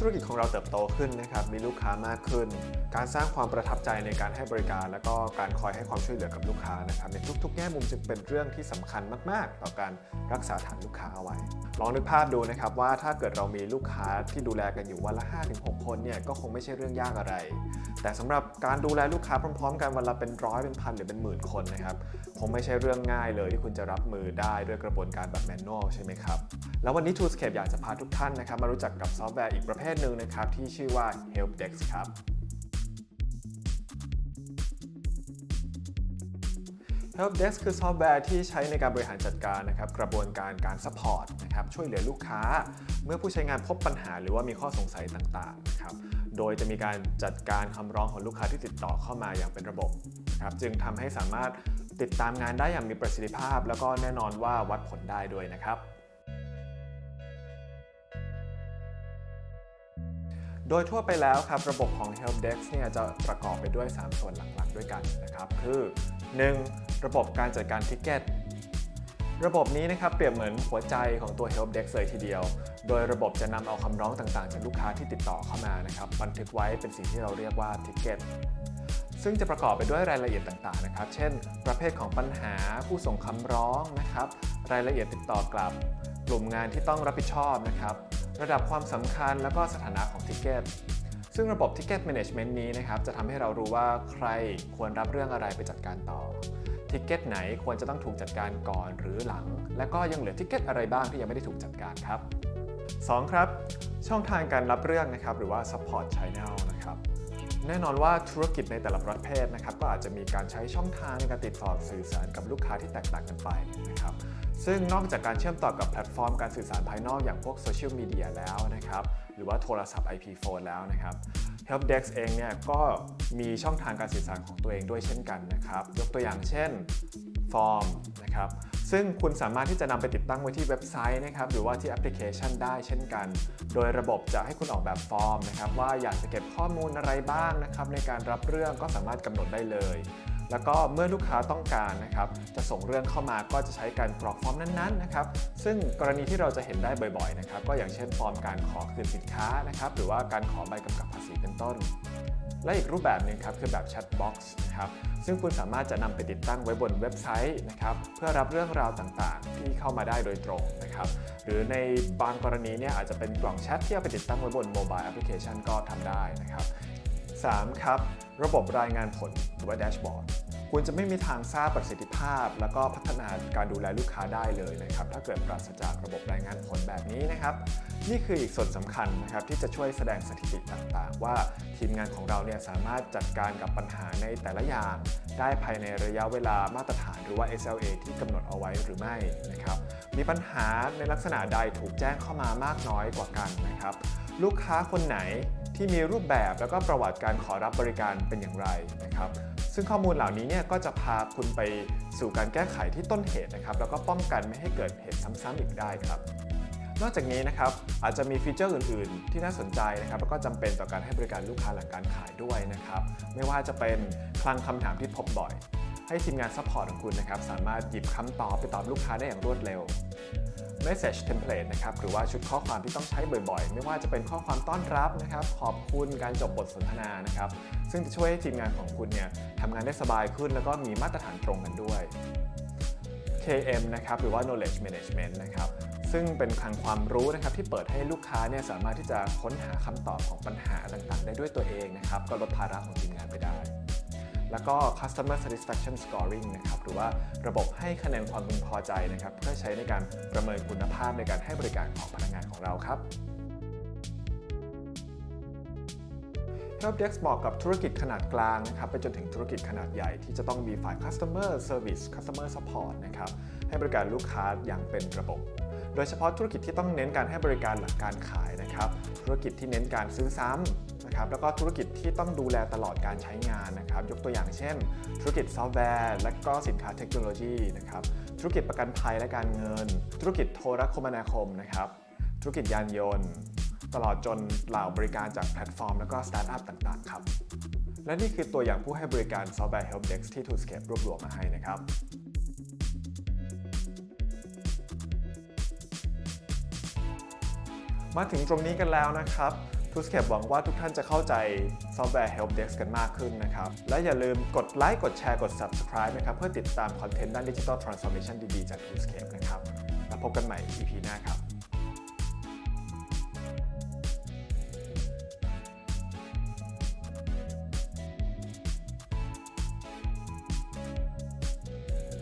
ธุรกิจของเราเติบโตขึ้นนะครับ มีลูกค้ามากขึ้น การสร้างความประทับใจในการให้บริการ และก็การคอยให้ความช่วยเหลือกับลูกค้านะครับ ในทุกๆ แง่มุมจึงเป็นเรื่องที่สำคัญมาก ๆ ต่อการรักษาฐานลูกค้าเอาไว้ ลองนึกภาพดูนะครับว่าถ้าเกิดเรามีลูกค้าที่ดูแลกันอยู่วันละ 5-6 คนเนี่ยก็คงไม่ใช่เรื่องยากอะไร แต่สำหรับการดูแลลูกค้าพร้อม ๆ กันวันละเป็นร้อยเป็นพันหรือเป็นหมื่นคนนะครับคงไม่ใช่เรื่องง่ายเลยที่คุณจะรับมือได้ด้วยกระบวนการแบบแมนนวลใช่ไหมครับแล้ววันนี้ ToolScape อยากจะพาทุกท่านนะครับมารู้จักกับซอฟต์แวร์อีกประเภทหนึ่งนะครับที่ชื่อว่า HelpDesk ครับ HelpDesk คือซอฟต์แวร์ที่ใช้ในการบริหารจัดการนะครับกระบวนการการ support นะครับช่วยเหลือลูกค้า เมื่อผู้ใช้งานพบปัญหาหรือว่ามีข้อสงสัยต่างๆนะครับโดยจะมีการจัดการคำร้องของลูกค้าที่ติดต่อเข้ามาอย่างเป็นระบบนะครับจึงทำให้สามารถติดตามงานได้อย่างมีประสิทธิภาพ แล้วก็แน่นอนว่าวัดผลได้ด้วยนะครับ โดยทั่วไปแล้วครับระบบของ HelpDesk เนี่ยจะประกอบไปด้วย 3 ส่วนหลักๆ ด้วยกันนะครับคือ 1. ระบบการจัดการทิกเก็ตระบบนี้นะครับเปรียบเหมือนหัวใจของตัว HelpDesk เลยทีเดียว โดยระบบจะนำเอาคำร้องต่างๆ จากลูกค้าที่ติดต่อเข้ามานะครับบันทึกไว้เป็นสิ่งที่เราเรียกว่าทิกเก็ตซึ่งจะประกอบไปด้วยรายละเอียดต่างๆนะครับ เช่น ประเภทของปัญหาผู้ส่งคำร้องนะครับ รายละเอียดติดต่อกลับ กลุ่มงานที่ต้องรับผิดชอบนะครับ ระดับความสำคัญแล้วก็สถานะของทิเก็ตซึ่งระบบ Ticket Management นี้นะครับจะทำให้เรารู้ว่าใครควรรับเรื่องอะไรไปจัดการต่อทิเก็ตไหนควรจะต้องถูกจัดการก่อนหรือหลัง และก็ยังเหลือทิเก็ตอะไรบ้างที่ยังไม่ได้ถูกจัดการครับ 2. ครับ ช่องทางการรับเรื่องนะครับหรือว่า support channel นะครับแน่นอนว่าธุรกิจในแต่ละประเภทนะครับก็อาจจะมีการใช้ช่องทางในการติดต่อสื่อสารกับลูกค้าที่แตกต่างกันไปนะครับ ซึ่งนอกจากการเชื่อมต่อกับแพลตฟอร์มการสื่อสารภายนอกอย่างพวกโซเชียลมีเดียแล้วนะครับ หรือว่าโทรศัพท์ IP phone แล้วนะครับ HelpDesk เองเนี่ยก็มีช่องทางการสื่อสารของตัวเองด้วยเช่นกันนะครับ ยกตัวอย่างเช่นฟอร์มนะครับซึ่งคุณสามารถที่จะนำไปติดตั้งไว้ที่เว็บไซต์นะครับหรือว่าที่แอปพลิเคชันได้เช่นกัน โดยระบบจะให้คุณออกแบบฟอร์มนะครับว่าอยากจะเก็บข้อมูลอะไรบ้างนะครับในการรับเรื่องก็สามารถกำหนดได้เลย แล้วก็เมื่อลูกค้าต้องการนะครับจะส่งเรื่องเข้ามาก็จะใช้การกรอกฟอร์มนั้นๆนะครับซึ่งกรณีที่เราจะเห็นได้บ่อยๆนะครับก็อย่างเช่นฟอร์มการขอคืนสินค้านะครับหรือว่าการขอใบกำกับภาษีเป็นต้น และอีกรูปแบบหนึ่งครับคือแบบแชทบ็อกซ์นะครับซึ่งคุณสามารถจะนำไปติดตั้งไว้บนเว็บไซต์นะครับเพื่อรับเรื่องราวต่างๆ ที่เข้ามาได้โดยตรงนะครับหรือในบางกรณีเนี่ยอาจจะเป็นกล่องแชทที่เอาไปติดตั้งไว้บนโมบายแอปพลิเคชันก็ทำได้นะครับ 3. ครับ ระบบรายงานผลหรือว่าแดชบอร์ดคุณจะไม่มีทางทราบประสิทธิภาพ แล้วก็พัฒนาการดูแลลูกค้าได้เลยนะครับ ถ้าเกิดปราศจากระบบรายงานผลแบบนี้นะครับ นี่คืออีกส่วนสำคัญนะครับที่จะช่วยแสดงสถิติต่างๆ ว่าทีมงานของเราเนี่ยสามารถจัดการกับปัญหาในแต่ละอย่าง ได้ภายในระยะเวลามาตรฐานหรือว่า SLA ที่กำหนดเอาไว้หรือไม่นะครับ มีปัญหาในลักษณะใดถูกแจ้งเข้ามามากน้อยกว่ากันนะครับ ลูกค้าคนไหน ที่มีรูปแบบแล้วก็ประวัติการขอรับบริการเป็นอย่างไรนะครับ ซึ่งข้อมูลเหล่านี้เนี่ยก็จะพาคุณไปสู่การแก้ไขที่ต้นเหตุนะครับ แล้วก็ป้องกันไม่ให้เกิดเหตุซ้ำๆอีกได้ครับ นอกจากนี้นะครับอาจจะมีฟีเจอร์อื่น ๆ ที่น่าสนใจนะครับ แล้วก็จำเป็นต่อการให้บริการลูกค้าหลังการขายด้วยนะครับ ไม่ว่าจะเป็นคลังคำถามที่พบบ่อย ให้ทีมงานซัพพอร์ตของคุณนะครับสามารถหยิบคำตอบไปตอบลูกค้าได้อย่างรวดเร็ว Message Template นะครับหรือว่าชุดข้อความที่ต้องใช้บ่อยๆ ไม่ว่าจะเป็นข้อความต้อนรับนะครับขอบคุณการจบบทสนทนานะครับ ซึ่งจะช่วยให้ทีมงานของคุณเนี่ยทำงานได้สบายขึ้น แล้วก็มีมาตรฐานตรงกันด้วย KM นะครับหรือว่า Knowledge Management นะครับซึ่งเป็นคลังความรู้นะครับที่เปิดให้ลูกค้าเนี่ยสามารถที่จะค้นหาคำตอบของปัญหาต่างๆ ได้ด้วยตัวเองนะครับก็ลดภาระของทีมงานไปได้ แล้วก็ customer satisfaction scoring นะครับหรือว่าระบบให้คะแนนความพึงพอใจนะครับเพื่อใช้ในการประเมินคุณภาพในการให้บริการของพนักงานของเราครับ HelpDesk เหมาะกับธุรกิจขนาดกลางนะครับไปจนถึงธุรกิจขนาดใหญ่ที่จะต้องมีฝ่าย Customer Service Customer Support นะครับให้บริการลูกค้าอย่างเป็นระบบ โดยเฉพาะธุรกิจที่ต้องเน้นการให้บริการหลังการขายนะครับธุรกิจที่เน้นการซื้อซ้ำ นะครับแล้วก็ธุรกิจที่ต้องดูแลตลอดการใช้งานนะครับ ยกตัวอย่างเช่น ธุรกิจซอฟต์แวร์ และก็สินค้าเทคโนโลยีนะครับธุรกิจประกันภัยและการเงิน ธุรกิจโทรคมนาคมนะครับธุรกิจยานยนต์ ตลอดจนเหล่าบริการจากแพลตฟอร์ม และก็สตาร์ทอัพต่างๆครับและนี่คือตัวอย่างผู้ให้บริการซอฟต์แวร์ HelpDesk ที่ ToolScape รวบรวมมาให้นะครับมาถึงตรงนี้กันแล้วนะครับ ToolScape หวังว่าทุกท่านจะเข้าใจซอฟต์แวร์ Helpdesk กันมากขึ้นนะครับ และอย่าลืมกดไลค์ กดแชร์ กด Subscribe นะครับ เพื่อติดตามคอนเทนต์ด้านดิจิตอลทรานส์ฟอร์เมชันดี ๆ จาก ToolScape นะครับ แล้วพบกันใหม่ EP หน้าครับ